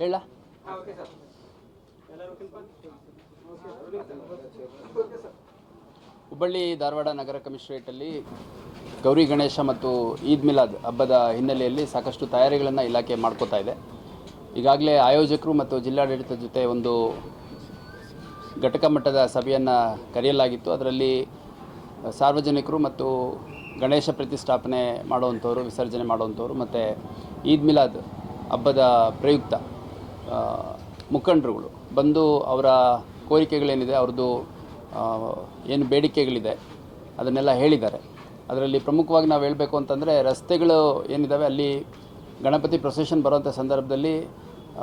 ಹೇಳ. ಹುಬ್ಬಳ್ಳಿ ಧಾರವಾಡ ನಗರ ಕಮಿಷನರೇಟಲ್ಲಿ ಗೌರಿ ಗಣೇಶ ಮತ್ತು ಈದ್ ಮಿಲಾದ್ ಹಬ್ಬದ ಹಿನ್ನೆಲೆಯಲ್ಲಿ ಸಾಕಷ್ಟು ತಯಾರಿಗಳನ್ನು ಇಲಾಖೆ ಮಾಡ್ಕೋತಾ ಇದೆ. ಈಗಾಗಲೇ ಆಯೋಜಕರು ಮತ್ತು ಜಿಲ್ಲಾಡಳಿತದ ಜೊತೆ ಒಂದು ಘಟಕ ಮಟ್ಟದ ಸಭೆಯನ್ನು ಕರೆಯಲಾಗಿತ್ತು. ಅದರಲ್ಲಿ ಸಾರ್ವಜನಿಕರು ಮತ್ತು ಗಣೇಶ ಪ್ರತಿಷ್ಠಾಪನೆ ಮಾಡುವಂಥವ್ರು, ವಿಸರ್ಜನೆ ಮಾಡುವಂಥವ್ರು ಮತ್ತು ಈದ್ ಮಿಲಾದ್ ಹಬ್ಬದ ಪ್ರಯುಕ್ತ ಮುಖಂಡರುಗಳು. ಬಂದು ಅವರ ಕೋರಿಕೆಗಳೇನಿದೆ ಅವ್ರದ್ದು ಏನು ಬೇಡಿಕೆಗಳಿದೆ ಅದನ್ನೆಲ್ಲ ಹೇಳಿದ್ದಾರೆ. ಅದರಲ್ಲಿ ಪ್ರಮುಖವಾಗಿ ನಾವು ಹೇಳಬೇಕು ಅಂತಂದರೆ ರಸ್ತೆಗಳು ಏನಿದ್ದಾವೆ ಅಲ್ಲಿ ಗಣಪತಿ ಪ್ರೊಸೆಷನ್ ಬರುವಂಥ ಸಂದರ್ಭದಲ್ಲಿ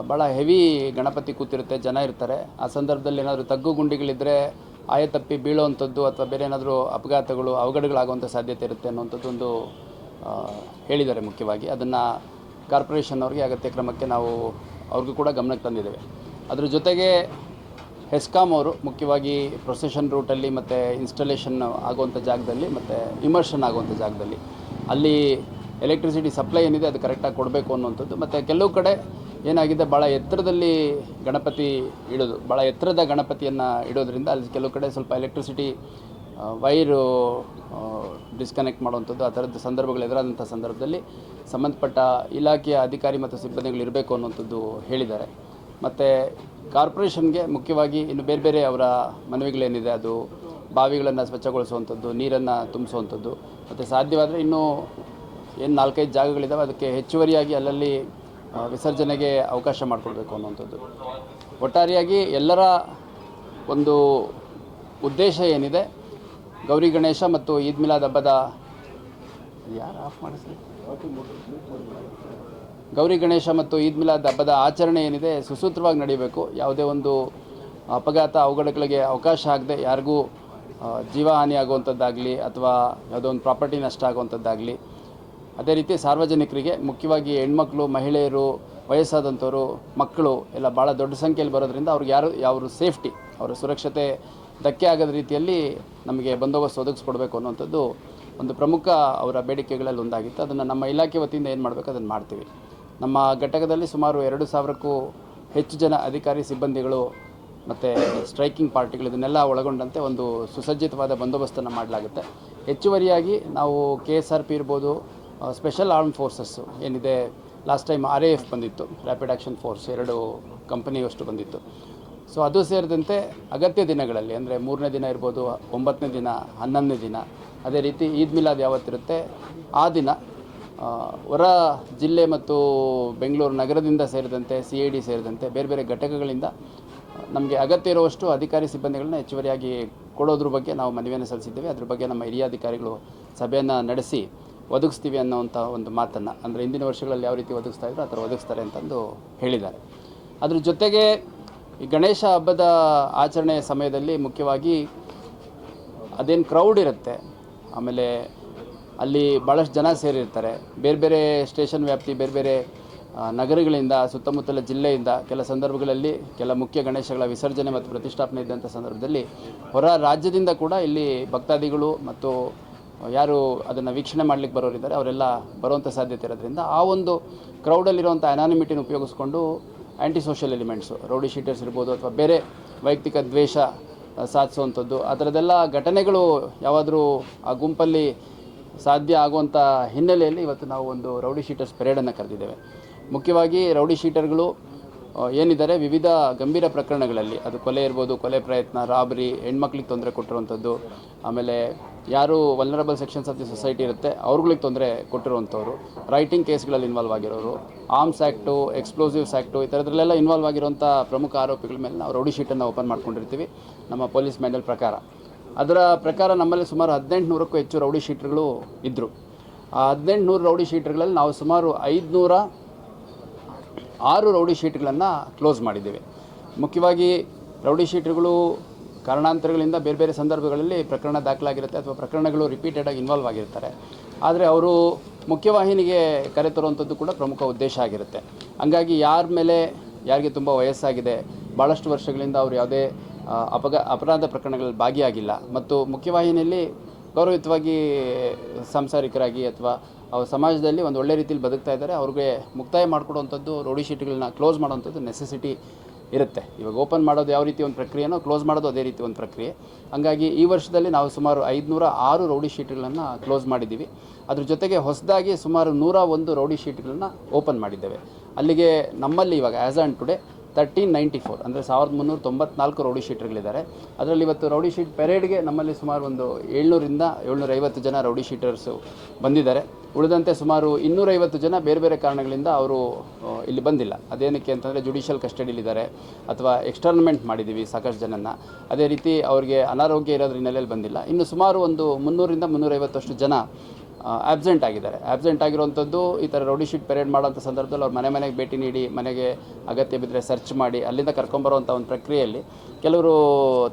ಭಾಳ ಹೆವಿ ಗಣಪತಿ ಕೂತಿರುತ್ತೆ ಜನ ಇರ್ತಾರೆ. ಆ ಸಂದರ್ಭದಲ್ಲಿ ಏನಾದರೂ ತಗ್ಗು ಗುಂಡಿಗಳಿದ್ದರೆ ಆಯ ತಪ್ಪಿ ಬೀಳುವಂಥದ್ದು ಅಥವಾ ಬೇರೆ ಏನಾದರೂ ಅಪಘಾತಗಳು ಅವಘಡಗಳಾಗುವಂಥ ಸಾಧ್ಯತೆ ಇರುತ್ತೆ ಅನ್ನುವಂಥದ್ದು ಒಂದು ಆ, ಹೇಳಿದ್ದಾರೆ ಮುಖ್ಯವಾಗಿ. ಅದನ್ನು ಕಾರ್ಪೊರೇಷನ್ ಅವ್ರಿಗೆ ಅಗತ್ಯ ಕ್ರಮಕ್ಕೆ ನಾವು ಅವ್ರಿಗೂ ಕೂಡ ಗಮನಕ್ಕೆ ತಂದಿದ್ದೇವೆ. ಅದರ ಜೊತೆಗೆ ಹೆಸ್ಕಾಮ್ ಅವರು ಮುಖ್ಯವಾಗಿ ಪ್ರೊಸೆಷನ್ ರೂಟಲ್ಲಿ ಮತ್ತು ಇನ್ಸ್ಟಾಲೇಷನ್ ಆಗುವಂಥ ಜಾಗದಲ್ಲಿ ಮತ್ತು ಇಮರ್ಷನ್ ಆಗುವಂಥ ಜಾಗದಲ್ಲಿ. ಅಲ್ಲಿ ಎಲೆಕ್ಟ್ರಿಸಿಟಿ ಸಪ್ಲೈ ಏನಿದೆ ಅದು ಕರೆಕ್ಟಾಗಿ ಕೊಡಬೇಕು ಅನ್ನುವಂಥದ್ದು. ಮತ್ತು ಕೆಲವು ಕಡೆ ಏನಾಗಿದೆ, ಭಾಳ ಎತ್ತರದಲ್ಲಿ ಗಣಪತಿ ಇಡೋದು, ಭಾಳ ಎತ್ತರದ ಗಣಪತಿಯನ್ನು ಇಡೋದ್ರಿಂದ ಅಲ್ಲಿ ಕೆಲವು ಕಡೆ ಸ್ವಲ್ಪ ಎಲೆಕ್ಟ್ರಿಸಿಟಿ ವೈರು ಡಿಸ್ಕನೆಕ್ಟ್ ಮಾಡುವಂಥದ್ದು ಆ ಥರದ ಸಂದರ್ಭಗಳು ಎದುರಾದಂಥ ಸಂದರ್ಭದಲ್ಲಿ ಸಂಬಂಧಪಟ್ಟ ಇಲಾಖೆಯ ಅಧಿಕಾರಿ ಮತ್ತು ಸಿಬ್ಬಂದಿಗಳು ಇರಬೇಕು ಅನ್ನುವಂಥದ್ದು ಹೇಳಿದ್ದಾರೆ. ಮತ್ತು ಕಾರ್ಪೊರೇಷನ್ಗೆ ಮುಖ್ಯವಾಗಿ ಇನ್ನು ಬೇರೆ ಬೇರೆ ಅವರ ಮನವಿಗಳೇನಿದೆ, ಅದು ಬಾವಿಗಳನ್ನು ಸ್ವಚ್ಛಗೊಳಿಸುವಂಥದ್ದು, ನೀರನ್ನು ತುಂಬಿಸುವಂಥದ್ದು, ಮತ್ತು ಸಾಧ್ಯವಾದರೆ ಇನ್ನೂ ಏನು ನಾಲ್ಕೈದು ಜಾಗಗಳಿದ್ದಾವೆ ಅದಕ್ಕೆ ಹೆಚ್ಚುವರಿಯಾಗಿ ಅಲ್ಲಲ್ಲಿ ವಿಸರ್ಜನೆಗೆ ಅವಕಾಶ ಮಾಡಿಕೊಡ್ಬೇಕು ಅನ್ನುವಂಥದ್ದು. ಒಟ್ಟಾರೆಯಾಗಿ ಎಲ್ಲರ ಒಂದು ಉದ್ದೇಶ ಏನಿದೆ ಗೌರಿ ಗಣೇಶ ಮತ್ತು ಈದ್ ಮಿಲಾದ್ ಹಬ್ಬದ ಯಾರು ಆಫ್ ಮಾಡಿಸ್ತೀವಿ ಗೌರಿ ಗಣೇಶ ಮತ್ತು ಈದ್ ಮಿಲಾದ್ ಹಬ್ಬದ ಆಚರಣೆ ಏನಿದೆ ಸುಸೂತ್ರವಾಗಿ ನಡೀಬೇಕು. ಯಾವುದೇ ಒಂದು ಅಪಘಾತ ಅವಘಡಗಳಿಗೆ ಅವಕಾಶ ಆಗದೆ ಯಾರಿಗೂ ಜೀವಹಾನಿ ಆಗುವಂಥದ್ದಾಗಲಿ ಅಥವಾ ಯಾವುದೋ ಒಂದು ಪ್ರಾಪರ್ಟಿ ನಷ್ಟ ಆಗುವಂಥದ್ದಾಗಲಿ. ಅದೇ ರೀತಿ ಸಾರ್ವಜನಿಕರಿಗೆ, ಮುಖ್ಯವಾಗಿ ಹೆಣ್ಮಕ್ಳು, ಮಹಿಳೆಯರು, ವಯಸ್ಸಾದಂಥವರು, ಮಕ್ಕಳು ಎಲ್ಲ ಭಾಳ ದೊಡ್ಡ ಸಂಖ್ಯೆಯಲ್ಲಿ ಬರೋದ್ರಿಂದ ಅವ್ರಿಗೆ ಯಾರು ಯಾವ ಸೇಫ್ಟಿ ಅವರ ಸುರಕ್ಷತೆ ಧಕ್ಕೆ ಆಗದ ರೀತಿಯಲ್ಲಿ ನಮಗೆ ಬಂದೋಬಸ್ತ್ ಒದಗಿಸ್ಕೊಡ್ಬೇಕು ಅನ್ನುವಂಥದ್ದು ಒಂದು ಪ್ರಮುಖ ಅವರ ಬೇಡಿಕೆಗಳಲ್ಲಿ ಒಂದಾಗಿತ್ತು. ಅದನ್ನು ನಮ್ಮ ಇಲಾಖೆ ವತಿಯಿಂದ ಏನು ಮಾಡಬೇಕು ಅದನ್ನು ಮಾಡ್ತೀವಿ. ನಮ್ಮ ಘಟಕದಲ್ಲಿ ಸುಮಾರು ಎರಡು ಸಾವಿರಕ್ಕೂ ಹೆಚ್ಚು ಜನ ಅಧಿಕಾರಿ ಸಿಬ್ಬಂದಿಗಳು ಮತ್ತು ಸ್ಟ್ರೈಕಿಂಗ್ ಪಾರ್ಟಿಗಳು ಇದನ್ನೆಲ್ಲ ಒಳಗೊಂಡಂತೆ ಒಂದು ಸುಸಜ್ಜಿತವಾದ ಬಂದೋಬಸ್ತನ್ನು ಮಾಡಲಾಗುತ್ತೆ. ಹೆಚ್ಚುವರಿಯಾಗಿ ನಾವು ಕೆ ಎಸ್ ಆರ್ ಪಿ ಇರ್ಬೋದು ಸ್ಪೆಷಲ್ ಆರ್ಮ್ ಫೋರ್ಸಸ್ಸು ಏನಿದೆ last time R A F ಬಂದಿತ್ತು ರ್ಯಾಪಿಡ್ ಆ್ಯಕ್ಷನ್ ಫೋರ್ಸ್ ಎರಡು ಕಂಪನಿಯಷ್ಟು ಬಂದಿತ್ತು. ಸೊ ಅದು ಸೇರಿದಂತೆ ಅಗತ್ಯ ದಿನಗಳಲ್ಲಿ, ಅಂದರೆ ಮೂರನೇ ದಿನ ಇರ್ಬೋದು, ಒಂಬತ್ತನೇ ದಿನ, ಹನ್ನೊಂದನೇ ದಿನ, ಅದೇ ರೀತಿ ಈದ್ ಮಿಲಾದ್ ಯಾವತ್ತಿರುತ್ತೆ, ಆ ದಿನ ಹೊರ ಜಿಲ್ಲೆ ಮತ್ತು ಬೆಂಗಳೂರು ನಗರದಿಂದ ಸೇರಿದಂತೆ, ಸಿ ಐ ಡಿ ಸೇರಿದಂತೆ ಬೇರೆ ಬೇರೆ ಘಟಕಗಳಿಂದ ನಮಗೆ ಅಗತ್ಯ ಇರುವಷ್ಟು ಅಧಿಕಾರಿ ಸಿಬ್ಬಂದಿಗಳನ್ನ ಹೆಚ್ಚುವರಿಯಾಗಿ ಕೊಡೋದ್ರ ಬಗ್ಗೆ ನಾವು ಮನವಿಯನ್ನು ಸಲ್ಲಿಸಿದ್ದೇವೆ. ಅದ್ರ ಬಗ್ಗೆ ನಮ್ಮ ಹಿರಿಯ ಅಧಿಕಾರಿಗಳು ಸಭೆಯನ್ನು ನಡೆಸಿ ಒದಗಿಸ್ತೀವಿ ಅನ್ನೋವಂಥ ಒಂದು ಮಾತನ್ನು, ಅಂದರೆ ಹಿಂದಿನ ವರ್ಷಗಳಲ್ಲಿ ಯಾವ ರೀತಿ ಒದಗಿಸ್ತಾ ಇದ್ರು ಆ ಥರ ಒದಗಿಸ್ತಾರೆ ಅಂತಂದು ಹೇಳಿದ್ದಾರೆ. ಅದ್ರ ಜೊತೆಗೆ ಈ ಗಣೇಶ ಹಬ್ಬದ ಆಚರಣೆಯ ಸಮಯದಲ್ಲಿ ಮುಖ್ಯವಾಗಿ ಅದೇನು ಕ್ರೌಡ್ ಇರುತ್ತೆ, ಆಮೇಲೆ ಅಲ್ಲಿ ಭಾಳಷ್ಟು ಜನ ಸೇರಿರ್ತಾರೆ. ಬೇರೆ ಬೇರೆ ಸ್ಟೇಷನ್ ವ್ಯಾಪ್ತಿ, ಬೇರೆ ಬೇರೆ ನಗರಗಳಿಂದ, ಸುತ್ತಮುತ್ತಲ ಜಿಲ್ಲೆಯಿಂದ ಕೆಲ ಸಂದರ್ಭಗಳಲ್ಲಿ ಕೆಲ ಮುಖ್ಯ ಗಣೇಶಗಳ ವಿಸರ್ಜನೆ ಮತ್ತು ಪ್ರತಿಷ್ಠಾಪನೆ ಇದ್ದಂಥ ಸಂದರ್ಭದಲ್ಲಿ ಹೊರ ರಾಜ್ಯದಿಂದ ಕೂಡ ಇಲ್ಲಿ ಭಕ್ತಾದಿಗಳು ಮತ್ತು ಯಾರು ಅದನ್ನು ವೀಕ್ಷಣೆ ಮಾಡಲಿಕ್ಕೆ ಬರೋರಿದ್ದಾರೆ, ಅವರೆಲ್ಲ ಬರುವಂಥ ಸಾಧ್ಯತೆ ಇರೋದ್ರಿಂದ ಆ ಒಂದು ಕ್ರೌಡಲ್ಲಿರುವಂಥ ಅನಾನಿಮಿಟಿನ ಉಪಯೋಗಿಸ್ಕೊಂಡು anti social elements rowdy sheeters ಇರ್ಬೋದು ಅಥವಾ ಬೇರೆ ವೈಯಕ್ತಿಕ ದ್ವೇಷ ಸಾಧಿಸುವಂಥದ್ದು, ಆ ಘಟನೆಗಳು ಯಾವಾದರೂ ಆ ಗುಂಪಲ್ಲಿ ಸಾಧ್ಯ ಆಗುವಂಥ ಹಿನ್ನೆಲೆಯಲ್ಲಿ ಇವತ್ತು ನಾವು ಒಂದು ರೌಡಿ ಶೀಟರ್ಸ್ ಪೆರೇಡನ್ನು ಕರೆದಿದ್ದೇವೆ. ಮುಖ್ಯವಾಗಿ ರೌಡಿ ಶೀಟರ್ಗಳು ಏನಿದ್ದಾರೆ? ವಿವಿಧ ಗಂಭೀರ ಪ್ರಕರಣಗಳಲ್ಲಿ. ಅದು ಕೊಲೆ ಇರ್ಬೋದು, ಕೊಲೆ ಪ್ರಯತ್ನ, ರಾಬರಿ, ಹೆಣ್ಮಕ್ಳಿಗೆ ತೊಂದರೆ ಕೊಟ್ಟಿರುವಂಥದ್ದು, ಆಮೇಲೆ ಯಾರು vulnerable sections of the society ಇರುತ್ತೆ, ಅವ್ರುಗಳಿಗೆ ತೊಂದರೆ ಕೊಟ್ಟಿರುವಂಥವ್ರು ರೈಟಿಂಗ್ ಕೇಸ್ಗಳಲ್ಲಿ ಇನ್ವಾಲ್ವ್ ಆಗಿರೋರು ಆರ್ಮ್ಸ್ ಆ್ಯಕ್ಟು ಎಕ್ಸ್ಪ್ಲೋಸಿವ್ಸ್ ಆ್ಯಕ್ಟು ಈ ಥರದ್ರಲ್ಲೆಲ್ಲ ಇನ್ವಾಲ್ವ್ ಆಗಿರುವಂಥ ಪ್ರಮುಖ ಆರೋಪಿಗಳ ಮೇಲೆ ನಾವು ರೌಡಿ ಶೀಟನ್ನು ಓಪನ್ ಮಾಡ್ಕೊಂಡಿರ್ತೀವಿ, ನಮ್ಮ ಪೊಲೀಸ್ ಮ್ಯಾನ್ಯಲ್ ಪ್ರಕಾರ. ಅದರ ಪ್ರಕಾರ ನಮ್ಮಲ್ಲಿ ಸುಮಾರು ಹದಿನೆಂಟು ನೂರಕ್ಕೂ ಹೆಚ್ಚು ರೌಡಿ ಶೀಟ್ಗಳು ಇದ್ದರು ಆ ಹದಿನೆಂಟು ನೂರು ರೌಡಿ ಶೀಟರ್ಗಳಲ್ಲಿ ನಾವು ಸುಮಾರು ಐದುನೂರ ಆರು ರೌಡಿ ಶೀಟ್ಗಳನ್ನು ಕ್ಲೋಸ್ ಮಾಡಿದ್ದೇವೆ. ಮುಖ್ಯವಾಗಿ ರೌಡಿ ಶೀಟ್ಗಳು ಕಾರಣಾಂತರಗಳಿಂದ ಬೇರೆ ಬೇರೆ ಸಂದರ್ಭಗಳಲ್ಲಿ ಪ್ರಕರಣ ದಾಖಲಾಗಿರುತ್ತೆ ಅಥವಾ ಪ್ರಕರಣಗಳು ರಿಪೀಟೆಡಾಗಿ ಇನ್ವಾಲ್ವ್ ಆಗಿರ್ತಾರೆ. ಆದರೆ ಅವರು ಮುಖ್ಯವಾಹಿನಿಗೆ ಕರೆತರುವಂಥದ್ದು ಕೂಡ ಪ್ರಮುಖ ಉದ್ದೇಶ ಆಗಿರುತ್ತೆ. ಹಂಗಾಗಿ ಯಾರ ಮೇಲೆ ಯಾರಿಗೆ ತುಂಬ ವಯಸ್ಸಾಗಿದೆ ಭಾಳಷ್ಟು ವರ್ಷಗಳಿಂದ ಅವರು ಯಾವುದೇ ಅಪಘ, ಅಪರಾಧ ಪ್ರಕರಣಗಳಲ್ಲಿ ಭಾಗಿಯಾಗಿಲ್ಲ. ಮತ್ತು ಮುಖ್ಯವಾಹಿನಿಯಲ್ಲಿ ಗೌರವಯುತವಾಗಿ ಸಾಂಸಾರಿಕರಾಗಿ ಅಥವಾ ಅವ್ರ ಸಮಾಜದಲ್ಲಿ ಒಂದು ಒಳ್ಳೆ ರೀತಿಯಲ್ಲಿ ಬದುಕ್ತಾ ಇದ್ದಾರೆ, ಅವ್ರಿಗೆ ಮುಕ್ತಾಯ ಮಾಡಿಕೊಡುವಂಥದ್ದು, ರೋಡಿ ಶೀಟ್ಗಳನ್ನ ಕ್ಲೋಸ್ ಮಾಡುವಂಥದ್ದು ನೆಸೆಸಿಟಿ ಇರುತ್ತೆ. ಇವಾಗ ಓಪನ್ ಮಾಡೋದು ಯಾವ ರೀತಿ ಒಂದು ಪ್ರಕ್ರಿಯೆನೋ ಕ್ಲೋಸ್ ಮಾಡೋದು ಅದೇ ರೀತಿ ಒಂದು ಪ್ರಕ್ರಿಯೆ. ಹಂಗಾಗಿ ಈ ವರ್ಷದಲ್ಲಿ ನಾವು ಸುಮಾರು ಐದುನೂರ ಆರು ರೌಡಿ ಶೀಟ್ಗಳನ್ನು ಕ್ಲೋಸ್ ಮಾಡಿದ್ದೀವಿ. ಅದ್ರ ಜೊತೆಗೆ ಹೊಸದಾಗಿ ಸುಮಾರು ನೂರ ಒಂದು ರೌಡಿ ಶೀಟ್ಗಳನ್ನ ಓಪನ್ ಮಾಡಿದ್ದೇವೆ. ಅಲ್ಲಿಗೆ ನಮ್ಮಲ್ಲಿ ಇವಾಗ as on today thirteen ninety four ಅಂದರೆ ಸಾವಿರದ ಮುನ್ನೂರ ತೊಂಬತ್ನಾಲ್ಕು ರೌಡಿ ಶೀಟರ್ಗಳಿದ್ದಾರೆ ಅದರಲ್ಲಿ ಇವತ್ತು ರೌಡಿ ಶೀಟ್ ಪೆರೇಡ್ಗೆ ನಮ್ಮಲ್ಲಿ ಸುಮಾರು ಒಂದು ಏಳ್ನೂರಿಂದ ಏಳ್ನೂರೈವತ್ತು ಜನ ರೌಡಿ ಶೀಟರ್ಸು ಬಂದಿದ್ದಾರೆ. ಉಳಿದಂತೆ ಸುಮಾರು ಇನ್ನೂರೈವತ್ತು ಜನ ಬೇರೆ ಬೇರೆ ಕಾರಣಗಳಿಂದ ಅವರು ಇಲ್ಲಿ ಬಂದಿಲ್ಲ. ಅದೇನಕ್ಕೆ ಅಂತಂದರೆ ಜುಡಿಷಿಯಲ್ ಕಸ್ಟಡಿಲಿದ್ದಾರೆ ಅಥವಾ ಎಕ್ಸ್ಟರ್ನ್ಮೆಂಟ್ ಮಾಡಿದ್ದೀವಿ ಸಾಕಷ್ಟು ಜನನ ಅದೇ ರೀತಿ ಅವರಿಗೆ ಅನಾರೋಗ್ಯ ಇರೋದ್ರ ಹಿನ್ನೆಲೆಯಲ್ಲಿ ಬಂದಿಲ್ಲ. ಇನ್ನು ಸುಮಾರು ಒಂದು ಮುನ್ನೂರಿಂದ ಮುನ್ನೂರೈವತ್ತಷ್ಟು ಜನ ಆಬ್ಸೆಂಟ್ ಆಗಿದ್ದಾರೆ. ಆಬ್ಸೆಂಟ್ ಆಗಿರುವಂಥದ್ದು ಈ ಥರ ರೌಡಿ ಶೀಟ್ ಪೆರೇಡ್ ಮಾಡೋಂಥ ಸಂದರ್ಭದಲ್ಲಿ ಅವ್ರು ಮನೆ ಮನೆಗೆ ಭೇಟಿ ನೀಡಿ, ಮನೆಗೆ ಅಗತ್ಯ ಬಿದ್ದರೆ ಸರ್ಚ್ ಮಾಡಿ, ಅಲ್ಲಿಂದ ಕರ್ಕೊಂಬರುವಂಥ ಒಂದು ಪ್ರಕ್ರಿಯೆಯಲ್ಲಿ ಕೆಲವರು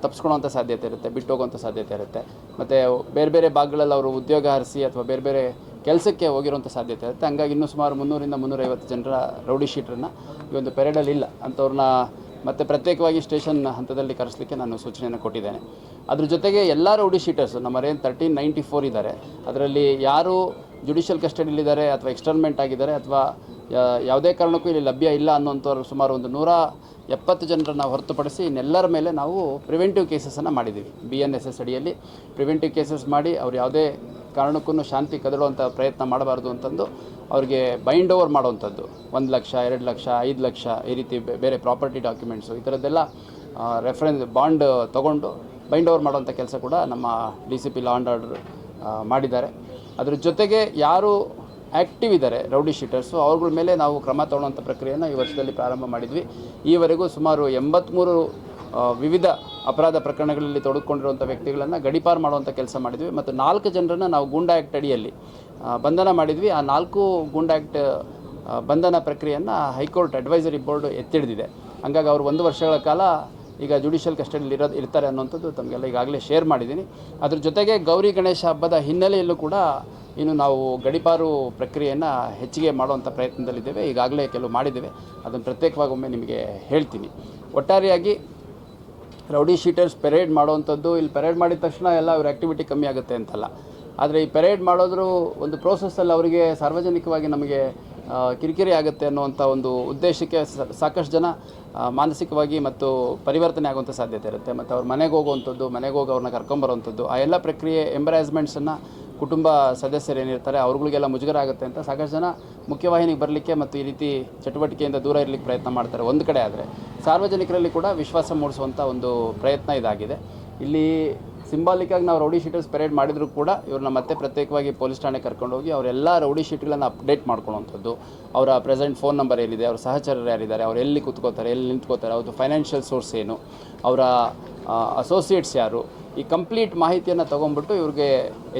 ತಪ್ಪಿಸ್ಕೊಳ್ಳೋಂಥ ಸಾಧ್ಯತೆ ಇರುತ್ತೆ ಬಿಟ್ಟು ಹೋಗುವಂಥ ಸಾಧ್ಯತೆ ಇರುತ್ತೆ. ಮತ್ತು ಬೇರೆ ಬೇರೆ ಭಾಗಗಳಲ್ಲಿ ಅವರು ಉದ್ಯೋಗ ಹರಿಸಿ ಅಥವಾ ಬೇರೆ ಬೇರೆ ಕೆಲಸಕ್ಕೆ ಹೋಗಿರುವಂಥ ಸಾಧ್ಯತೆ ಇರುತ್ತೆ. ಹಂಗಾಗಿ ಇನ್ನೂ ಸುಮಾರು ಮುನ್ನೂರಿಂದ ಮುನ್ನೂರೈವತ್ತು ಜನರ ರೌಡಿ ಶೀಟ್ರನ್ನು ಈ ಒಂದು ಪೆರೇಡಲ್ಲಿ ಇಲ್ಲ. ಅಂಥವ್ರನ್ನ ಮತ್ತು ಪ್ರತ್ಯೇಕವಾಗಿ ಸ್ಟೇಷನ್ ಹಂತದಲ್ಲಿ ಕರೆಸಲಿಕ್ಕೆ ನಾನು ಸೂಚನೆಯನ್ನು ಕೊಟ್ಟಿದ್ದೇನೆ. ಅದ್ರ ಜೊತೆಗೆ ಎಲ್ಲ ರೌಡಿ ಶೀಟರ್ಸು, ನಮ್ಮ ರೇನ್ ತರ್ಟೀನ್ ನೈಂಟಿ ಫೋರ್ ಇದ್ದಾರೆ. ಅದರಲ್ಲಿ ಯಾರು ಜುಡಿಷಿಯಲ್ ಕಸ್ಟಡಿಯಲ್ಲಿದ್ದಾರೆ ಅಥವಾ ಎಕ್ಸ್ಟರ್ಮೆಂಟ್ ಆಗಿದ್ದಾರೆ ಅಥವಾ ಯಾವುದೇ ಕಾರಣಕ್ಕೂ ಇಲ್ಲಿ ಲಭ್ಯ ಇಲ್ಲ ಅನ್ನೋಂಥವ್ರು ಸುಮಾರು ಒಂದು ನೂರ ಎಪ್ಪತ್ತು ಜನರನ್ನು ಹೊರತುಪಡಿಸಿ ಇನ್ನೆಲ್ಲರ ಮೇಲೆ ನಾವು ಪ್ರಿವೆಂಟಿವ್ ಕೇಸಸನ್ನು ಮಾಡಿದ್ದೀವಿ. ಬಿ ಎನ್ ಎಸ್ ಎಸ್ ಅಡಿಯಲ್ಲಿ ಪ್ರಿವೆಂಟಿವ್ ಕೇಸಸ್ ಮಾಡಿ ಅವ್ರು ಯಾವುದೇ ಕಾರಣಕ್ಕೂ ಶಾಂತಿ ಕದಡುವಂಥ ಪ್ರಯತ್ನ ಮಾಡಬಾರ್ದು ಅಂತಂದು ಅವ್ರಿಗೆ ಬೈಂಡ್ ಓವರ್ ಮಾಡುವಂಥದ್ದು. ಒಂದು ಲಕ್ಷ, ಎರಡು ಲಕ್ಷ, ಐದು ಲಕ್ಷ ಈ ರೀತಿ ಬೇರೆ ಪ್ರಾಪರ್ಟಿ ಡಾಕ್ಯುಮೆಂಟ್ಸು ಈ ಥರದ್ದೆಲ್ಲ ರೆಫರೆನ್ಸ್ ಬಾಂಡ್ ತೊಗೊಂಡು ಬೈಂಡ್ ಓವರ್ ಮಾಡುವಂಥ ಕೆಲಸ ಕೂಡ ನಮ್ಮ D C P law and order ಮಾಡಿದ್ದಾರೆ. ಅದ್ರ ಜೊತೆಗೆ ಯಾರು ಆ್ಯಕ್ಟಿವ್ ಇದ್ದಾರೆ ರೌಡಿ ಶೀಟರ್ಸು ಅವ್ರಗಳ ಮೇಲೆ ನಾವು ಕ್ರಮ ತಗೊಳ್ಳುವಂಥ ಪ್ರಕ್ರಿಯೆಯನ್ನು ಈ ವರ್ಷದಲ್ಲಿ ಪ್ರಾರಂಭ ಮಾಡಿದ್ವಿ. ಈವರೆಗೂ ಸುಮಾರು ಎಂಬತ್ತ್ಮೂರು ವಿವಿಧ ಅಪರಾಧ ಪ್ರಕರಣಗಳಲ್ಲಿ ತೊಡಗಿಕೊಂಡಿರುವಂಥ ವ್ಯಕ್ತಿಗಳನ್ನು ಗಡಿಪಾರು ಮಾಡುವಂಥ ಕೆಲಸ ಮಾಡಿದ್ವಿ ಮತ್ತು ನಾಲ್ಕು ಜನರನ್ನು ನಾವು ಗೂಂಡಾ ಆ್ಯಕ್ಟ್ ಅಡಿಯಲ್ಲಿ ಬಂಧನ ಮಾಡಿದ್ವಿ. ಆ ನಾಲ್ಕು ಗೂಂಡಾ ಆ್ಯಕ್ಟ್ ಬಂಧನ ಪ್ರಕ್ರಿಯೆಯನ್ನು ಹೈಕೋರ್ಟ್ ಅಡ್ವೈಸರಿ ಬೋರ್ಡ್ ಎತ್ತಿಡಿದಿದೆ. ಹಂಗಾಗಿ ಅವರು ಒಂದು ವರ್ಷಗಳ ಕಾಲ ಈಗ ಜುಡಿಷಿಯಲ್ ಕಸ್ಟಡಿಯಲ್ಲಿ ಇರೋದು ಇರ್ತಾರೆ ಅನ್ನೋಂಥದ್ದು ತಮಗೆಲ್ಲ ಈಗಾಗಲೇ ಶೇರ್ ಮಾಡಿದ್ದೀನಿ. ಅದ್ರ ಜೊತೆಗೆ ಗೌರಿ ಗಣೇಶ ಹಬ್ಬದ ಹಿನ್ನೆಲೆಯಲ್ಲೂ ಕೂಡ ಇನ್ನು ನಾವು ಗಡಿಪಾರು ಪ್ರಕ್ರಿಯೆಯನ್ನು ಹೆಚ್ಚಿಗೆ ಮಾಡುವಂಥ ಪ್ರಯತ್ನದಲ್ಲಿದ್ದೇವೆ. ಈಗಾಗಲೇ ಕೆಲವು ಮಾಡಿದ್ದೇವೆ. ಅದನ್ನು ಪ್ರತ್ಯೇಕವಾಗಿ ಒಮ್ಮೆ ನಿಮಗೆ ಹೇಳ್ತೀನಿ. ಒಟ್ಟಾರೆಯಾಗಿ ರೌಡಿ ಶೀಟರ್ಸ್ ಪೆರೇಡ್ ಮಾಡುವಂಥದ್ದು, ಇಲ್ಲಿ ಪೆರೇಡ್ ಮಾಡಿದ ತಕ್ಷಣ ಎಲ್ಲ ಅವ್ರ ಆ್ಯಕ್ಟಿವಿಟಿ ಕಮ್ಮಿ ಆಗುತ್ತೆ ಅಂತಲ್ಲ. ಆದರೆ ಈ ಪೆರೇಡ್ ಮಾಡೋದ್ರು ಒಂದು ಪ್ರೋಸೆಸ್ಸಲ್ಲಿ ಅವರಿಗೆ ಸಾರ್ವಜನಿಕವಾಗಿ ನಮಗೆ ಕಿರಿಕಿರಿ ಆಗುತ್ತೆ ಅನ್ನುವಂಥ ಒಂದು ಉದ್ದೇಶಕ್ಕೆ ಸಾಕಷ್ಟು ಜನ ಮಾನಸಿಕವಾಗಿ ಮತ್ತು ಪರಿವರ್ತನೆ ಆಗುವಂಥ ಸಾಧ್ಯತೆ ಇರುತ್ತೆ. ಮತ್ತು ಅವ್ರ ಮನೆಗೆ ಹೋಗುವಂಥದ್ದು, ಮನೆಗೆ ಹೋಗಿ ಅವ್ರನ್ನ ಕರ್ಕೊಂಬರುವಂಥದ್ದು ಆ ಎಲ್ಲ ಪ್ರಕ್ರಿಯೆ ಎಂಬರಾಸ್ಮೆಂಟ್ಸನ್ನು ಕುಟುಂಬ ಸದಸ್ಯರು ಏನಿರ್ತಾರೆ, ಅವ್ರುಗಳಿಗೆಲ್ಲ ಮುಜುಗರ ಆಗುತ್ತೆ ಅಂತ ಸಾಕಷ್ಟು ಜನ ಮುಖ್ಯವಾಹಿನಿಗೆ ಬರಲಿಕ್ಕೆ ಮತ್ತು ಈ ರೀತಿ ಚಟುವಟಿಕೆಯಿಂದ ದೂರ ಇರಲಿಕ್ಕೆ ಪ್ರಯತ್ನ ಮಾಡ್ತಾರೆ ಒಂದು ಕಡೆ ಆದರೆ. ಸಾರ್ವಜನಿಕರಲ್ಲಿ ಕೂಡ ವಿಶ್ವಾಸ ಮೂಡಿಸುವಂಥ ಒಂದು ಪ್ರಯತ್ನ ಇದಾಗಿದೆ. ಇಲ್ಲಿ ಸಿಂಬಾಲಿಕಾಗಿ ನಾವು ರೌಡಿ ಶೀಟರ್ಸ್ ಪೆರೇಡ್ ಮಾಡಿದರೂ ಕೂಡ ಇವ್ರನ್ನ ಮತ್ತೆ ಪ್ರತ್ಯೇಕವಾಗಿ ಪೊಲೀಸ್ ಠಾಣೆ ಕರ್ಕೊಂಡೋಗಿ ಅವರೆಲ್ಲ ರೌಡಿ ಶೀಟ್ಗಳನ್ನು ಅಪ್ಡೇಟ್ ಮಾಡ್ಕೊಳ್ಳೋವಂಥದ್ದು. ಅವರ ಪ್ರೆಸೆಂಟ್ ಫೋನ್ ನಂಬರ್ ಏನಿದೆ, ಅವ್ರ ಸಹಚರರು ಯಾರಿದ್ದಾರೆ, ಅವ್ರು ಎಲ್ಲಿ ಕೂತ್ಕೋತಾರೆ, ಎಲ್ಲಿ ನಿಂತ್ಕೋತಾರೆ ಅವ್ರದ್ದು ಫೈನಾನ್ಷಿಯಲ್ ಸೋರ್ಸ್ ಏನು, ಅವರ ಅಸೋಸಿಯೇಟ್ಸ್ ಯಾರು, ಈ ಕಂಪ್ಲೀಟ್ ಮಾಹಿತಿಯನ್ನು ತೊಗೊಂಡ್ಬಿಟ್ಟು ಇವ್ರಿಗೆ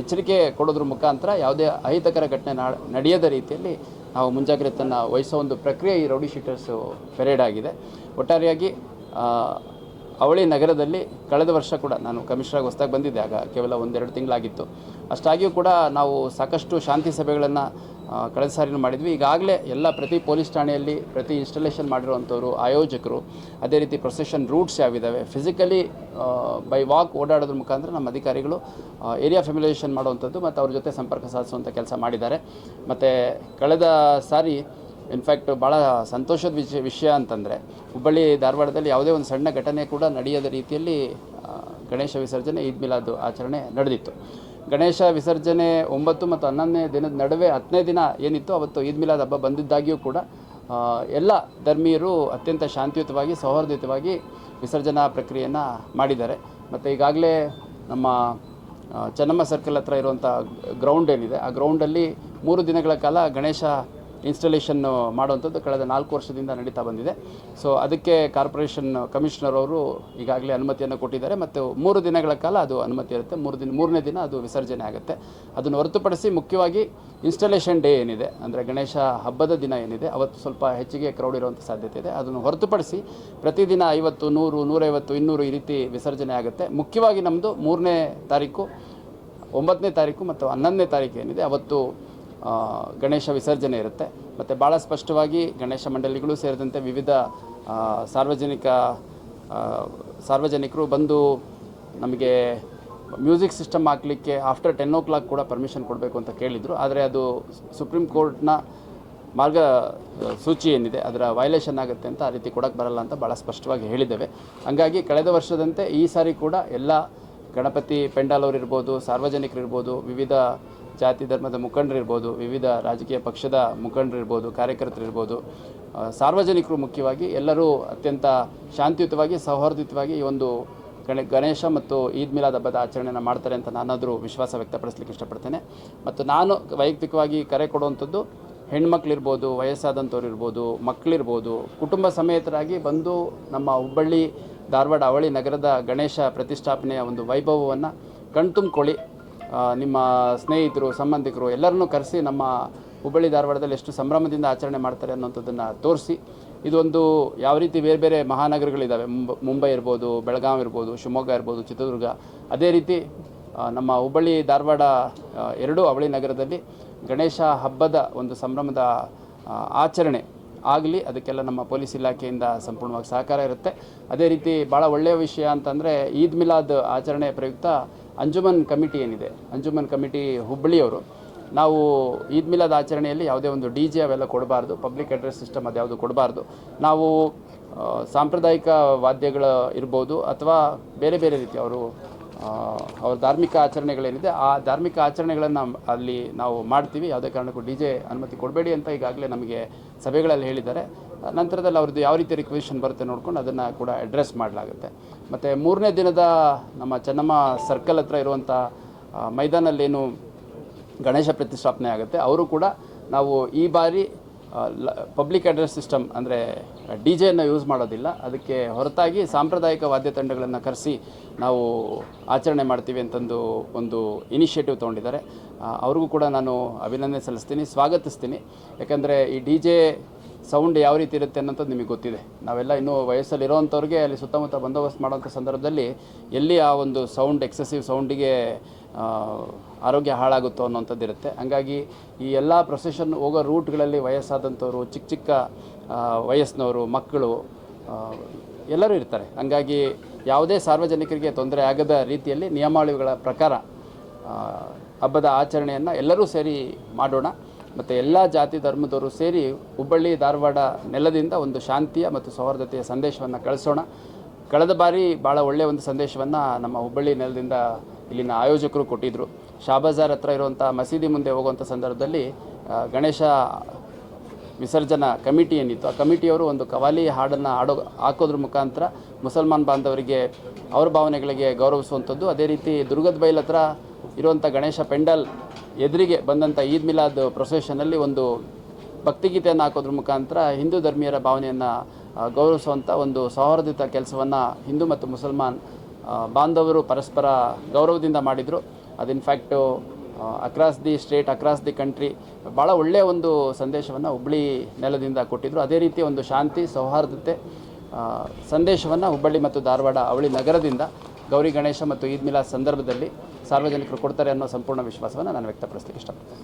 ಎಚ್ಚರಿಕೆ ಕೊಡೋದ್ರ ಮುಖಾಂತರ ಯಾವುದೇ ಅಹಿತಕರ ಘಟನೆ ನಡೆಯದ ರೀತಿಯಲ್ಲಿ ನಾವು ಮುಂಜಾಗ್ರತೆಯನ್ನು ವಹಿಸೋ ಒಂದು ಪ್ರಕ್ರಿಯೆ ಈ ರೌಡಿ ಶೀಟರ್ಸು ಪೆರೇಡ್ ಆಗಿದೆ. ಒಟ್ಟಾರೆಯಾಗಿ ಅವಳಿ ನಗರದಲ್ಲಿ ಕಳೆದ ವರ್ಷ ಕೂಡ ನಾನು ಕಮಿಷನರ್ ಹೊಸದಾಗಿ ಬಂದಿದ್ದೆ. ಆಗ ಕೇವಲ ಒಂದೆರಡು ತಿಂಗಳಾಗಿತ್ತು. ಅಷ್ಟಾಗಿಯೂ ಕೂಡ ನಾವು ಸಾಕಷ್ಟು ಶಾಂತಿ ಸಭೆಗಳನ್ನು ಕಳೆದ ಸಾರಿನೂ ಮಾಡಿದ್ವಿ. ಈಗಾಗಲೇ ಎಲ್ಲ ಪ್ರತಿ ಪೊಲೀಸ್ ಠಾಣೆಯಲ್ಲಿ ಪ್ರತಿ ಇನ್ಸ್ಟಾಲೇಷನ್ ಮಾಡಿರುವಂಥವ್ರು, ಆಯೋಜಕರು, ಅದೇ ರೀತಿ ಪ್ರೊಸೆಷನ್ ರೂಟ್ಸ್ ಯಾವಿದ್ದಾವೆ ಫಿಸಿಕಲಿ ಬೈ ವಾಕ್ ಓಡಾಡೋದ್ರ ಮುಖಾಂತರ ನಮ್ಮ ಅಧಿಕಾರಿಗಳು ಏರಿಯಾ ಫೆಮಿಲೈಸೇಷನ್ ಮಾಡುವಂಥದ್ದು ಮತ್ತು ಅವ್ರ ಜೊತೆ ಸಂಪರ್ಕ ಸಾಧಿಸುವಂಥ ಕೆಲಸ ಮಾಡಿದ್ದಾರೆ. ಮತ್ತು ಕಳೆದ ಸಾರಿ ಇನ್ಫ್ಯಾಕ್ಟ್ ಭಾಳ ಸಂತೋಷದ ವಿಷಯ ವಿಷಯ ಅಂತಂದರೆ, ಹುಬ್ಬಳ್ಳಿ ಧಾರವಾಡದಲ್ಲಿ ಯಾವುದೇ ಒಂದು ಸಣ್ಣ ಘಟನೆ ಕೂಡ ನಡೆಯದ ರೀತಿಯಲ್ಲಿ ಗಣೇಶ ವಿಸರ್ಜನೆ, ಈದ್ ಮಿಲಾದ್ ಆಚರಣೆ ನಡೆದಿತ್ತು. ಗಣೇಶ ವಿಸರ್ಜನೆ ಒಂಬತ್ತು ಮತ್ತು ಹನ್ನೊಂದನೇ ದಿನದ ನಡುವೆ ಹತ್ತನೇ ದಿನ ಏನಿತ್ತು ಅವತ್ತು ಈದ್ ಮಿಲಾದ್ ಹಬ್ಬ ಬಂದಿದ್ದಾಗಿಯೂ ಕೂಡ ಎಲ್ಲ ಧರ್ಮೀಯರು ಅತ್ಯಂತ ಶಾಂತಿಯುತವಾಗಿ, ಸೌಹಾರ್ದಯುತವಾಗಿ ವಿಸರ್ಜನಾ ಪ್ರಕ್ರಿಯೆಯನ್ನು ಮಾಡಿದ್ದಾರೆ. ಮತ್ತು ಈಗಾಗಲೇ ನಮ್ಮ ಚೆನ್ನಮ್ಮ ಸರ್ಕಲ್ ಹತ್ರ ಇರುವಂಥ ಗ್ರೌಂಡ್ ಏನಿದೆ, ಆ ಗ್ರೌಂಡಲ್ಲಿ ಮೂರು ದಿನಗಳ ಕಾಲ ಗಣೇಶ ಇನ್ಸ್ಟಾಲೇಷನ್ ಮಾಡುವಂಥದ್ದು ಕಳೆದ ನಾಲ್ಕು ವರ್ಷದಿಂದ ನಡೀತಾ ಬಂದಿದೆ. ಸೊ ಅದಕ್ಕೆ ಕಾರ್ಪೊರೇಷನ್ ಕಮಿಷನರ್ ಅವರು ಈಗಾಗಲೇ ಅನುಮತಿಯನ್ನು ಕೊಟ್ಟಿದ್ದಾರೆ ಮತ್ತು ಮೂರು ದಿನಗಳ ಕಾಲ ಅದು ಅನುಮತಿ ಇರುತ್ತೆ. ಮೂರು ದಿನ, ಮೂರನೇ ದಿನ ಅದು ವಿಸರ್ಜನೆ ಆಗುತ್ತೆ. ಅದನ್ನು ಹೊರತುಪಡಿಸಿ ಮುಖ್ಯವಾಗಿ ಇನ್ಸ್ಟಾಲೇಷನ್ ಡೇ ಏನಿದೆ, ಅಂದರೆ ಗಣೇಶ ಹಬ್ಬದ ದಿನ ಏನಿದೆ, ಅವತ್ತು ಸ್ವಲ್ಪ ಹೆಚ್ಚಿಗೆ ಕ್ರೌಡ್ ಇರುವಂಥ ಸಾಧ್ಯತೆ ಇದೆ. ಅದನ್ನು ಹೊರತುಪಡಿಸಿ ಪ್ರತಿದಿನ ಐವತ್ತು, ನೂರು, ನೂರೈವತ್ತು, ಇನ್ನೂರು ಈ ರೀತಿ ವಿಸರ್ಜನೆ ಆಗುತ್ತೆ. ಮುಖ್ಯವಾಗಿ ನಮ್ಮದು ಮೂರನೇ ತಾರೀಕು, ಒಂಬತ್ತನೇ ತಾರೀಕು ಮತ್ತು ಹನ್ನೊಂದನೇ ತಾರೀಕು ಏನಿದೆ. ಅವತ್ತು ಗಣೇಶ ವಿಸರ್ಜನೆ ಇರುತ್ತೆ. ಮತ್ತು ಭಾಳ ಸ್ಪಷ್ಟವಾಗಿ ಗಣೇಶ ಮಂಡಳಿಗಳು ಸೇರಿದಂತೆ ವಿವಿಧ ಸಾರ್ವಜನಿಕ ಸಾರ್ವಜನಿಕರು ಬಂದು ನಮಗೆ ಮ್ಯೂಸಿಕ್ ಸಿಸ್ಟಮ್ ಹಾಕಲಿಕ್ಕೆ ಆಫ್ಟರ್ ಟೆನ್ ಓ ಕ್ಲಾಕ್ ಕೂಡ ಪರ್ಮಿಷನ್ ಕೊಡಬೇಕು ಅಂತ ಕೇಳಿದರು. ಆದರೆ ಅದು ಸುಪ್ರೀಂ ಕೋರ್ಟ್ನ ಮಾರ್ಗ ಸೂಚಿ ಏನಿದೆ, ಅದರ ವೈಲೇಷನ್ ಆಗುತ್ತೆ ಅಂತ ಆ ರೀತಿ ಕೊಡೋಕ್ಕೆ ಬರಲ್ಲ ಅಂತ ಭಾಳ ಸ್ಪಷ್ಟವಾಗಿ ಹೇಳಿದ್ದೇವೆ. ಹಂಗಾಗಿ ಕಳೆದ ವರ್ಷದಂತೆ ಈ ಸಾರಿ ಕೂಡ ಎಲ್ಲ ಗಣಪತಿ, ಪೆಂಡಾಲ್ ಅವರು ಇರ್ಬೋದು, ಸಾರ್ವಜನಿಕರು ಇರ್ಬೋದು, ವಿವಿಧ ಜಾತಿ ಧರ್ಮದ ಮುಖಂಡರಿರ್ಬೋದು, ವಿವಿಧ ರಾಜಕೀಯ ಪಕ್ಷದ ಮುಖಂಡರಿರ್ಬೋದು, ಕಾರ್ಯಕರ್ತರಿರ್ಬೋದು ಸಾರ್ವಜನಿಕರು ಮುಖ್ಯವಾಗಿ ಎಲ್ಲರೂ ಅತ್ಯಂತ ಶಾಂತಿಯುತವಾಗಿ, ಸೌಹಾರ್ದಯುತವಾಗಿ ಈ ಒಂದು ಗಣ, ಗಣೇಶ ಮತ್ತು ಈದ್ ಮಿಲಾದ್ ಹಬ್ಬದ ಆಚರಣೆಯನ್ನು ಮಾಡ್ತಾರೆ ಅಂತ ನಾನಾದರೂ ವಿಶ್ವಾಸ ವ್ಯಕ್ತಪಡಿಸ್ಲಿಕ್ಕೆ ಇಷ್ಟಪಡ್ತೇನೆ. ಮತ್ತು ನಾನು ವೈಯಕ್ತಿಕವಾಗಿ ಕರೆ ಕೊಡುವಂಥದ್ದು, ಹೆಣ್ಮಕ್ಳಿರ್ಬೋದು ವಯಸ್ಸಾದಂಥವ್ರು ಇರ್ಬೋದು ಮಕ್ಕಳಿರ್ಬೋದು ಕುಟುಂಬ ಸಮೇತರಾಗಿ ಬಂದು ನಮ್ಮ ಹುಬ್ಬಳ್ಳಿ, ಧಾರವಾಡ, ಅವಳಿ ನಗರದ ಗಣೇಶ ಪ್ರತಿಷ್ಠಾಪನೆಯ ಒಂದು ವೈಭವವನ್ನು ಕಣ್ತುಂಬ್ಕೊಳ್ಳಿ. ನಿಮ್ಮ ಸ್ನೇಹಿತರು, ಸಂಬಂಧಿಕರು ಎಲ್ಲರನ್ನೂ ಕರೆಸಿ ನಮ್ಮ ಹುಬ್ಬಳ್ಳಿ ಧಾರವಾಡದಲ್ಲಿ ಎಷ್ಟು ಸಂಭ್ರಮದಿಂದ ಆಚರಣೆ ಮಾಡ್ತಾರೆ ಅನ್ನೋಂಥದ್ದನ್ನು ತೋರಿಸಿ. ಇದೊಂದು ಯಾವ ರೀತಿ ಬೇರೆ ಬೇರೆ ಮಹಾನಗರಗಳಿದ್ದಾವೆ ಮುಂಬ ಇರ್ಬೋದು ಬೆಳಗಾವಿ ಇರ್ಬೋದು, ಶಿವಮೊಗ್ಗ ಇರ್ಬೋದು, ಚಿತ್ರದುರ್ಗ. ಅದೇ ರೀತಿ ನಮ್ಮ ಹುಬ್ಬಳ್ಳಿ ಧಾರವಾಡ ಎರಡೂ ಅವಳಿ ನಗರದಲ್ಲಿ ಗಣೇಶ ಹಬ್ಬದ ಒಂದು ಸಂಭ್ರಮದ ಆಚರಣೆ ಆಗಲಿ, ಅದಕ್ಕೆಲ್ಲ ನಮ್ಮ ಪೊಲೀಸ್ ಇಲಾಖೆಯಿಂದ ಸಂಪೂರ್ಣವಾಗಿ ಸಹಕಾರ ಇರುತ್ತೆ. ಅದೇ ರೀತಿ ಭಾಳ ಒಳ್ಳೆಯ ವಿಷಯ ಅಂತಂದರೆ ಈದ್ ಮಿಲಾದ್ ಆಚರಣೆ ಪ್ರಯುಕ್ತ ಅಂಜುಮನ್ ಕಮಿಟಿ ಏನಿದೆ, ಅಂಜುಮನ್ ಕಮಿಟಿ ಹುಬ್ಬಳ್ಳಿಯವರು ನಾವು ಈದ್ ಮಿಲಾದ್ ಆಚರಣೆಯಲ್ಲಿ ಯಾವುದೇ ಒಂದು ಡಿ ಜೆ ಅವೆಲ್ಲ ಕೊಡಬಾರ್ದು, ಪಬ್ಲಿಕ್ ಅಡ್ರೆಸ್ ಸಿಸ್ಟಮ್ ಅದ್ಯಾವುದು ಕೊಡಬಾರ್ದು. ನಾವು ಸಾಂಪ್ರದಾಯಿಕ ವಾದ್ಯಗಳು ಇರ್ಬೋದು ಅಥವಾ ಬೇರೆ ಬೇರೆ ರೀತಿ ಅವರು ಅವ್ರ ಧಾರ್ಮಿಕ ಆಚರಣೆಗಳೇನಿದೆ, ಆ ಧಾರ್ಮಿಕ ಆಚರಣೆಗಳನ್ನು ಅಲ್ಲಿ ನಾವು ಮಾಡ್ತೀವಿ. ಯಾವುದೇ ಕಾರಣಕ್ಕೂ ಡಿ ಜೆ ಅನುಮತಿ ಕೊಡಬೇಡಿ ಅಂತ ಈಗಾಗಲೇ ನಮಗೆ ಸಭೆಗಳಲ್ಲಿ ಹೇಳಿದ್ದಾರೆ. ನಂತರದಲ್ಲಿ ಅವ್ರದ್ದು ಯಾವ ರೀತಿ ರಿಕ್ವೆಷನ್ ಬರುತ್ತೆ ನೋಡ್ಕೊಂಡು ಅದನ್ನು ಕೂಡ ಅಡ್ರೆಸ್ ಮಾಡಲಾಗುತ್ತೆ. ಮತ್ತು ಮೂರನೇ ದಿನದ ನಮ್ಮ ಚೆನ್ನಮ್ಮ ಸರ್ಕಲ್ ಹತ್ರ ಇರುವಂಥ ಮೈದಾನಲ್ಲೇನು ಗಣೇಶ ಪ್ರತಿಷ್ಠಾಪನೆ ಆಗುತ್ತೆ, ಅವರು ಕೂಡ ನಾವು ಈ ಬಾರಿ ಪಬ್ಲಿಕ್ ಅಡ್ರೆಸ್ ಸಿಸ್ಟಮ್ ಅಂದರೆ ಡಿ ಜೆಯನ್ನು ಯೂಸ್ ಮಾಡೋದಿಲ್ಲ. ಅದಕ್ಕೆ ಹೊರತಾಗಿ ಸಾಂಪ್ರದಾಯಿಕ ವಾದ್ಯ ತಂಡಗಳನ್ನು ಕರೆಸಿ ನಾವು ಆಚರಣೆ ಮಾಡ್ತೀವಿ ಅಂತಂದು ಒಂದು ಇನಿಷಿಯೇಟಿವ್ ತೊಗೊಂಡಿದ್ದಾರೆ. ಅವ್ರಿಗೂ ಕೂಡ ನಾನು ಅಭಿನಂದನೆ ಸಲ್ಲಿಸ್ತೀನಿ, ಸ್ವಾಗತಿಸ್ತೀನಿ. ಯಾಕಂದರೆ ಈ ಡಿ ಜೆ ಸೌಂಡ್ ಯಾವ ರೀತಿ ಇರುತ್ತೆ ಅನ್ನೋಂಥದ್ದು ನಿಮಗೆ ಗೊತ್ತಿದೆ. ನಾವೆಲ್ಲ ಇನ್ನೂ ವಯಸ್ಸಲ್ಲಿ ಇರೋವಂಥವ್ರಿಗೆ ಅಲ್ಲಿ ಸುತ್ತಮುತ್ತ ಬಂದೋಬಸ್ತ್ ಮಾಡೋಂಥ ಸಂದರ್ಭದಲ್ಲಿ ಎಲ್ಲಿ ಆ ಒಂದು ಸೌಂಡ್ ಎಕ್ಸೆಸಿವ್ ಸೌಂಡಿಗೆ ಆರೋಗ್ಯ ಹಾಳಾಗುತ್ತೋ ಅನ್ನೋಂಥದ್ದು ಇರುತ್ತೆ. ಹಂಗಾಗಿ ಈ ಎಲ್ಲ ಪ್ರೊಸೆಷನ್ ಹೋಗೋ ರೂಟ್ಗಳಲ್ಲಿ ವಯಸ್ಸಾದಂಥವ್ರು, ಚಿಕ್ಕ ಚಿಕ್ಕ ವಯಸ್ಸಿನವರು, ಮಕ್ಕಳು ಎಲ್ಲರೂ ಇರ್ತಾರೆ. ಹಂಗಾಗಿ ಯಾವುದೇ ಸಾರ್ವಜನಿಕರಿಗೆ ತೊಂದರೆ ಆಗದ ರೀತಿಯಲ್ಲಿ ನಿಯಮಾವಳಿಗಳ ಪ್ರಕಾರ ಹಬ್ಬದ ಆಚರಣೆಯನ್ನು ಎಲ್ಲರೂ ಸೇರಿ ಮಾಡೋಣ. ಮತ್ತು ಎಲ್ಲ ಜಾತಿ ಧರ್ಮದವರು ಸೇರಿ ಹುಬ್ಬಳ್ಳಿ, ಧಾರವಾಡ ನೆಲದಿಂದ ಒಂದು ಶಾಂತಿಯ ಮತ್ತು ಸೌಹಾರ್ದತೆಯ ಸಂದೇಶವನ್ನು ಕಳಿಸೋಣ. ಕಳೆದ ಬಾರಿ ಭಾಳ ಒಳ್ಳೆಯ ಒಂದು ಸಂದೇಶವನ್ನು ನಮ್ಮ ಹುಬ್ಬಳ್ಳಿ ನೆಲದಿಂದ ಇಲ್ಲಿನ ಆಯೋಜಕರು ಕೊಟ್ಟಿದ್ದರು ಶಾಬಾಜಾರ್ ಹತ್ರ ಇರುವಂಥ ಮಸೀದಿ ಮುಂದೆ ಹೋಗುವಂಥ ಸಂದರ್ಭದಲ್ಲಿ ಗಣೇಶ ವಿಸರ್ಜನಾ ಕಮಿಟಿ ಏನಿತ್ತು, ಆ ಕಮಿಟಿಯವರು ಒಂದು ಕವಾಲಿ ಹಾಡನ್ನು ಹಾಡೋ, ಹಾಕೋದ್ರ ಮುಖಾಂತರ ಮುಸಲ್ಮಾನ್ ಬಾಂಧವರಿಗೆ ಅವ್ರ ಭಾವನೆಗಳಿಗೆ ಗೌರವಿಸುವಂಥದ್ದು. ಅದೇ ರೀತಿ ದುರ್ಗದ ಬೈಲ್ ಹತ್ರ ಇರುವಂಥ ಗಣೇಶ ಪೆಂಡಲ್ ಎದುರಿಗೆ ಬಂದಂಥ ಈದ್ ಮಿಲಾದ್ ಪ್ರೊಸೆಷನಲ್ಲಿ ಒಂದು ಭಕ್ತಿಗೀತೆಯನ್ನು ಹಾಕೋದ್ರ ಮುಖಾಂತರ ಹಿಂದೂ ಧರ್ಮೀಯರ ಭಾವನೆಯನ್ನು ಗೌರವಿಸುವಂಥ ಒಂದು ಸೌಹಾರ್ದಿತ ಕೆಲಸವನ್ನು ಹಿಂದೂ ಮತ್ತು ಮುಸಲ್ಮಾನ್ ಬಾಂಧವರು ಪರಸ್ಪರ ಗೌರವದಿಂದ ಮಾಡಿದರು. ಅದು in fact across the state across the country ಭಾಳ ಒಳ್ಳೆಯ ಒಂದು ಸಂದೇಶವನ್ನು ಹುಬ್ಬಳ್ಳಿ ನೆಲದಿಂದ ಕೊಟ್ಟಿದ್ದರು ಅದೇ ರೀತಿ ಒಂದು ಶಾಂತಿ, ಸೌಹಾರ್ದತೆ ಸಂದೇಶವನ್ನು ಹುಬ್ಬಳ್ಳಿ ಮತ್ತು ಧಾರವಾಡ ಅವಳಿ ನಗರದಿಂದ ಗೌರಿ ಗಣೇಶ ಮತ್ತು ಈದ್ ಮಿಲಾದ್ ಸಂದರ್ಭದಲ್ಲಿ ಸಾರ್ವಜನಿಕರು ಕೊಡ್ತಾರೆ ಅನ್ನೋ ಸಂಪೂರ್ಣ ವಿಶ್ವಾಸವನ್ನು ನಾನು ವ್ಯಕ್ತಪಡಿಸ್ಲಿಕ್ಕೆ ಇಷ್ಟಪಡ್ತೀನಿ.